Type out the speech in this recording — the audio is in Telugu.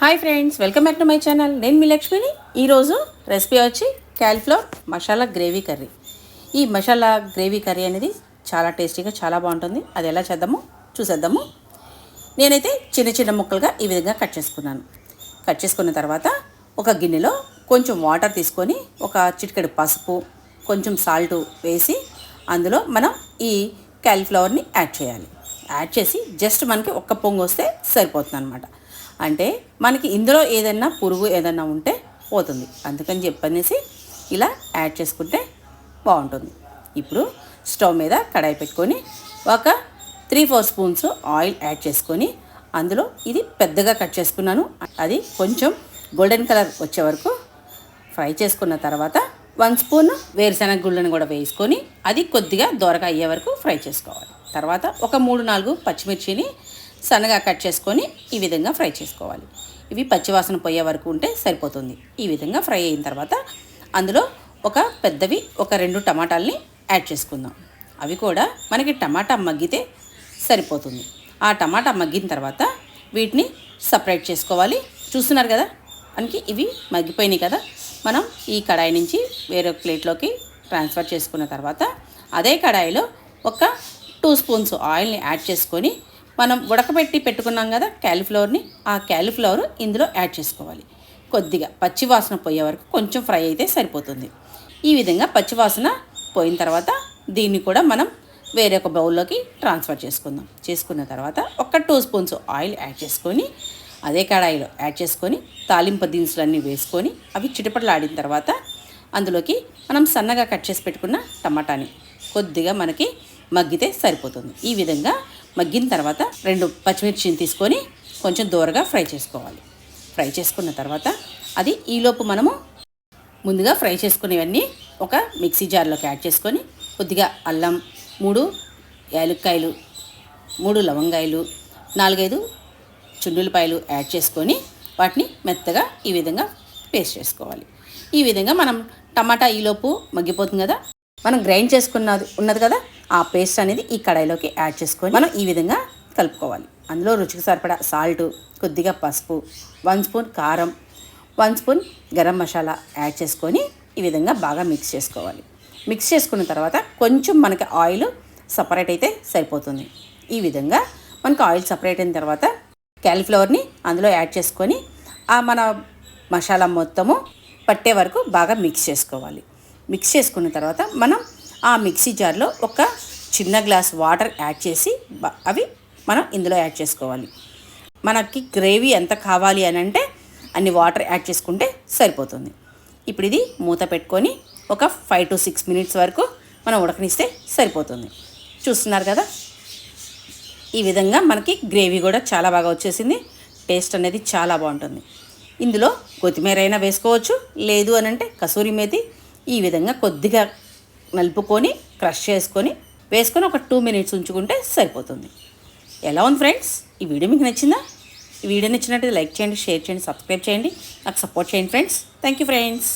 Hi friends welcome back to my channel నేను మీ లక్ష్మిని. ఈరోజు రెసిపీ వచ్చి క్యాలిఫ్లవర్ మసాలా గ్రేవీ కర్రీ ఈ మసాలా గ్రేవీ కర్రీ అనేది చాలా టేస్టీగా చాలా బాగుంటుంది. అది ఎలా చేద్దామో చూసేద్దాము. నేనైతే చిన్న చిన్న ముక్కలుగా ఈ విధంగా కట్ చేసుకున్నాను. కట్ చేసుకున్న తర్వాత ఒక గిన్నెలో కొంచెం వాటర్ తీసుకొని ఒక చిటికెడు పసుపు కొంచెం సాల్ట్ వేసి అందులో మనం ఈ క్యాలీఫ్లవర్ని యాడ్ చేయాలి. యాడ్ చేసి జస్ట్ మనకి ఒక్క పొంగు వస్తే సరిపోతుంది అనమాట అంటే మనకి ఇందులో ఏదైనా పురుగు ఏదైనా ఉంటే పోతుంది. అందుకని చెప్పనేసి ఇలా యాడ్ చేసుకుంటే బాగుంటుంది. ఇప్పుడు స్టవ్ మీద కడాయి పెట్టుకొని ఒక three four spoons oil add చేసుకొని అందులో ఇది పెద్దగా కట్ చేసుకున్నాను. అది కొంచెం గోల్డెన్ కలర్ వచ్చే వరకు ఫ్రై చేసుకున్న తర్వాత వన్ స్పూన్ వేరుశనగ గుళ్ళను కూడా వేసుకొని అది కొద్దిగా దోరగా అయ్యే వరకు ఫ్రై చేసుకోవాలి. తర్వాత ఒక మూడు నాలుగు పచ్చిమిర్చిని సన్నగా కట్ చేసుకొని ఈ విధంగా ఫ్రై చేసుకోవాలి. ఇవి పచ్చివాసన పోయే వరకు ఉంటే సరిపోతుంది. ఈ విధంగా ఫ్రై అయిన తర్వాత అందులో ఒక పెద్దవి ఒక రెండు టమాటాలని యాడ్ చేసుకుందాం. అవి కూడా మనకి టమాటా మగ్గితే సరిపోతుంది. ఆ టమాటా మగ్గిన తర్వాత వీటిని సపరేట్ చేసుకోవాలి. చూస్తున్నారు కదా? మనకి ఇవి మగ్గిపోయినాయి కదా? మనం ఈ కడాయి నుంచి వేరే ప్లేట్లోకి ట్రాన్స్ఫర్ చేసుకున్న తర్వాత అదే కడాయిలో ఒక టూ స్పూన్స్ ఆయిల్ని యాడ్ చేసుకొని మనం ఉడకబెట్టి పెట్టుకున్నాం కదా క్యాలీఫ్లవర్ని ఆ క్యాలీఫ్లవర్ ఇందులో యాడ్ చేసుకోవాలి. కొద్దిగా పచ్చివాసన పోయే వరకు కొంచెం ఫ్రై అయితే సరిపోతుంది. ఈ విధంగా పచ్చివాసన పోయిన తర్వాత దీన్ని కూడా మనం వేరే ఒక బౌల్లోకి ట్రాన్స్ఫర్ చేసుకుందాం. చేసుకున్న తర్వాత ఒక టూ స్పూన్స్ ఆయిల్ యాడ్ చేసుకొని అదే కడాయిలో యాడ్ చేసుకొని తాలింపు దినుసులన్నీ వేసుకొని అవి చిటపటలాడిన తర్వాత అందులోకి మనం సన్నగా కట్ చేసి పెట్టుకున్న టమాటాని కొద్దిగా మనకి మగ్గితే సరిపోతుంది. ఈ విధంగా మగ్గిన తర్వాత రెండు పచ్చిమిర్చిని తీసుకొని కొంచెం దూరగా ఫ్రై చేసుకోవాలి. ఫ్రై చేసుకున్న తర్వాత అది ఈలోపు మనము ముందుగా ఫ్రై చేసుకునేవన్నీ ఒక మిక్సీ జార్లోకి యాడ్ చేసుకొని కొద్దిగా అల్లం మూడు యాలక్కాయలు మూడు లవంగాయలు నాలుగైదు చుండులపాయలు యాడ్ చేసుకొని వాటిని మెత్తగా ఈ విధంగా పేస్ట్ చేసుకోవాలి. ఈ విధంగా మనం టమాటా ఈలోపు మగ్గిపోతుంది కదా? మనం గ్రైండ్ చేసుకున్నది ఉన్నది కదా? ఆ పేస్ట్ అనేది ఈ కడాయిలోకి యాడ్ చేసుకొని మనం ఈ విధంగా కలుపుకోవాలి. అందులో రుచికి సరిపడా సాల్ట్ కొద్దిగా పసుపు వన్ స్పూన్ కారం one spoon garam masala add చేసుకొని ఈ విధంగా బాగా మిక్స్ చేసుకోవాలి. మిక్స్ చేసుకున్న తర్వాత కొంచెం మనకి ఆయిల్ సపరేట్ అయితే సరిపోతుంది. ఈ విధంగా మనకు ఆయిల్ సపరేట్ అయిన తర్వాత క్యాలీఫ్లవర్ని అందులో యాడ్ చేసుకొని ఆ మన మసాలా మొత్తము పట్టే వరకు బాగా మిక్స్ చేసుకోవాలి. మిక్స్ చేసుకున్న తర్వాత మనం ఆ మిక్సీ జార్లో ఒక చిన్న గ్లాస్ వాటర్ యాడ్ చేసి అవి మనం ఇందులో యాడ్ చేసుకోవాలి. మనకి గ్రేవీ ఎంత కావాలి అని అంటే అన్ని వాటర్ యాడ్ చేసుకుంటే సరిపోతుంది. ఇప్పుడు ఇది మూత పెట్టుకొని ఒక ఫైవ్ టు సిక్స్ మినిట్స్ వరకు మనం ఉడకనిస్తే సరిపోతుంది. చూస్తున్నారు కదా? ఈ విధంగా మనకి గ్రేవీ కూడా చాలా బాగా వచ్చేసింది. టేస్ట్ అనేది చాలా బాగుంటుంది. ఇందులో కొత్తిమీర అయినా వేసుకోవచ్చు. లేదు అని అంటే కసూరి మేతి ఈ విధంగా కొద్దిగా నలుపుకొని క్రష్ చేసుకొని వేసుకొని ఒక టూ మినిట్స్ ఉంచుకుంటే సరిపోతుంది. ఎలా ఉంది ఫ్రెండ్స్? ఈ వీడియో మీకు నచ్చిందా? ఈ వీడియో నచ్చినట్టు లైక్ చేయండి షేర్ చేయండి సబ్స్క్రైబ్ చేయండి. నాకు సపోర్ట్ చేయండి ఫ్రెండ్స్. Thank you friends.